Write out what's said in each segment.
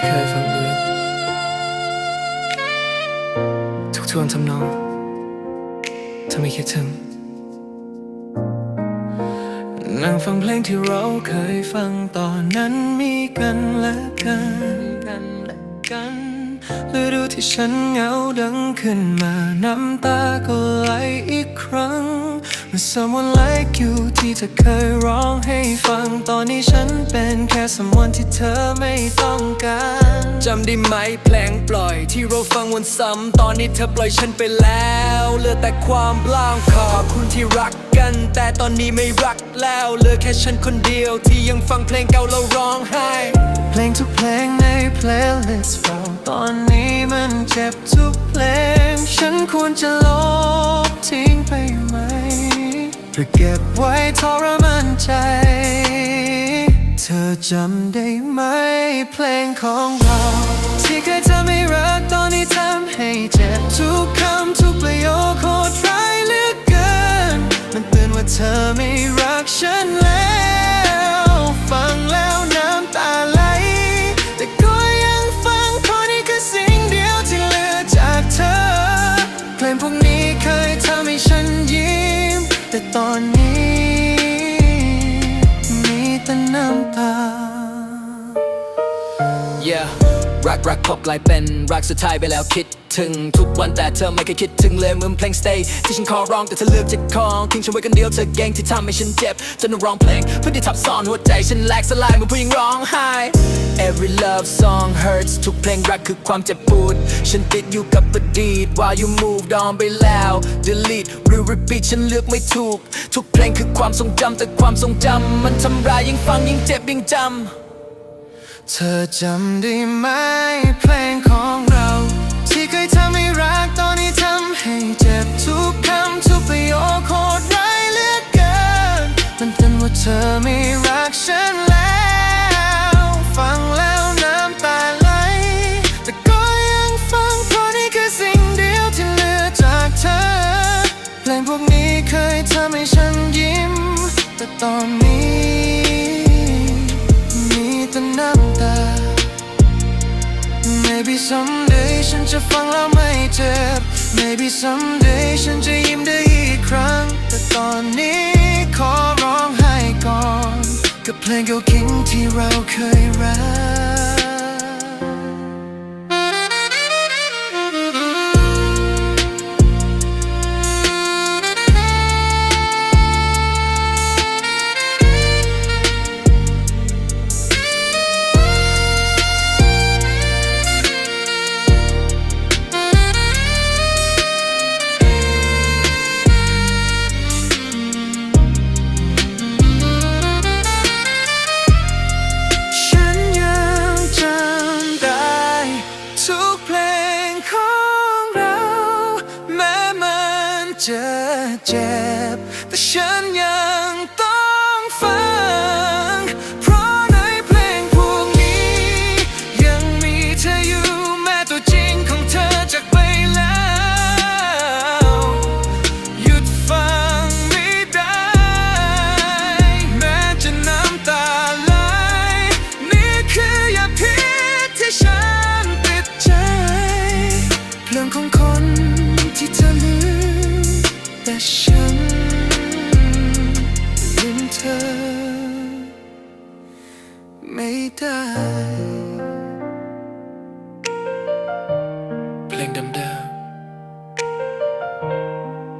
ที่เคยฟังเลือนทุกทวนทำนองถ้าไม่คิดถึงนั่งฟังเพลงที่เราเคยฟังตอนนั้นมีกันและกันกันและกันฤดูที่ฉันเหงาดังขึ้นมาน้ำตาก็ไหลอีกครั้ง someone like you ที่เธอเคยร้องให้ฟัง ตอนนี้ฉันเป็นแค่ someone ที่เธอไม่ต้องการ จำได้ไหมเพลงปล่อยที่เราฟังวนซ้ำตอนนี้เธอปล่อยฉันไปแล้ว เหลือแต่ความบล่างขอบคุณที่รักกัน แต่ตอนนี้ไม่รักแล้วเหลือแค่ฉันคนเดียวที่ยังฟังเพลงเก่าแล้วร้องไห้ เพลงทุกเพลงใน playlist เรา ตอนนี้มันเจ็บทุกเพลง ฉันควรจะลบทิ้งไปไหมหรือเก็บไว้ทรมานใจ เธอจำได้ไหมเพลงของเรา ที่เคยทำให้รักตอนนี้เธอ ต่ตอนนี้มีแต่น้ำตา Yeah รักรักพบกลายเป็นรักสุดท้ายไปแล้วคิดถึงทุกวันแต่เธอไม่เคยคิดถึงเลยเหมือนเพลง stay ที่ฉันขอร้องแต่เธอเลือกจะคองทิ้งฉันไว้คนเดียวเธอเก่งที่ทำให้ฉันเจ็บจนร้องเพลงเพื่อที่ทับซ้อนหัวใจฉันแหลกสลายเหมือนผู้หญิงร้องไห้ Every love song hurts ทุกเพลงรักคือความเจ็บปวดฉันติดอยู่กับอดีต while you moved on ไปแล้ว delete หรือ repeat ฉันเลือกไม่ถูก ทุกเพลงคือความทรงจำแต่ความทรงจำมันทำร้ายยิ่งฟังยิ่งเจ็บยิ่งจำ เธอจำได้ไหมเพลงของเรา ที่เคยทำให้รักตอนนี้ทำให้เจ็บทุกคำทุกประโยคโคตรร้ายเหลือเกิน มันเป็นว่าเธอไม่รักฉันแล้ว ฟังแล้วน้ำตาไหล แต่ก็ยังฟังเพราะนี่คือสิ่งเดียวที่เหลือจากเธอ เพลงพวกนี้เคยทำให้ฉันยิ้ม แต่ตอนนี้ Maybe someday ฉันจะฟังแล้วไม่เจ็บ Maybe someday ฉันจะยิ้มได้อีกครั้ง แต่ตอนนี้ขอร้องไห้ก่อน กับเพลงเก่าคิงที่เราเคยรัก จะเจ็บแต่ฉันยัง เพลงดำดำ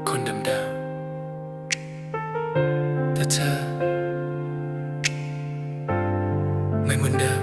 คนดำดำแต่เธอไม่เหมือนเดิม